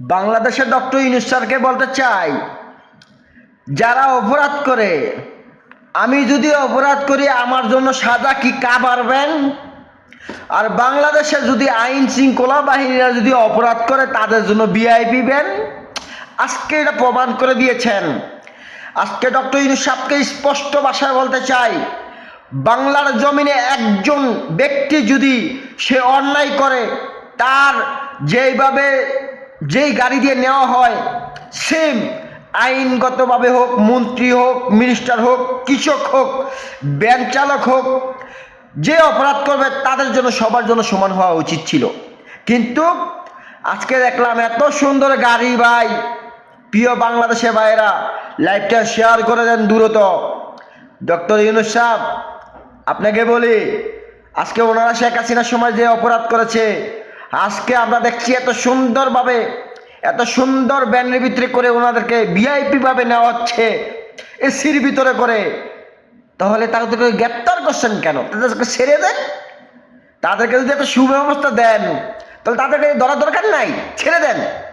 বাংলাদেশের ডক্টর ইউনুস স্যারকে বলতে চাই, যারা অপরাধ করে, আমি যদি অপরাধ করি, আমার জন্য সাজা কি কা পারবেন আর বাংলাদেশে যদি আইন শৃঙ্খলা বাহিনীরা যদি অপরাধ করে, তাদের জন্য বিআইপি বেন আজকে এটা প্রমাণ করে দিয়েছেন। আজকে ডক্টর ইউনুস সাহেবকে স্পষ্ট ভাষায় বলতে চাই, বাংলার জমিনে একজন ব্যক্তি যদি সে অন্যায় করে, তার যেইভাবে যেই গাড়ি দিয়ে নেওয়া হয় সেম আইনগতভাবে হোক, মন্ত্রী হোক মিনিস্টার হোক, কৃষক হোক ব্যাংক চালক হোক, যে অপরাধ করবে তাদের জন্য সবার জন্য সমান হওয়া উচিত ছিল। কিন্তু আজকে দেখলাম এত সুন্দর গাড়ি ভাই। প্রিয় বাংলাদেশের ভাইয়েরা, লাইভটা শেয়ার করে দেন দূরত। ডক্টর ইউনুস সাহেব, আপনাকে বলি, আজকে ওনারা শেখ হাসিনার সময় যে অপরাধ করেছে আজকে আমরা দেখছি এত সুন্দরভাবে, এত সুন্দর ব্যানের ভিতরে করে ওনাদেরকে ভিআইপিভাবে নেওয়া হচ্ছে, এসির ভিতরে করে। তাহলে তাদেরকে গ্রেপ্তার করছেন কেন? তাদেরকে ছেড়ে দেন? তাদেরকে যদি একটা সুব্যবস্থা দেন, তাহলে তাদেরকে ধরার দরকার নাই, ছেড়ে দেন।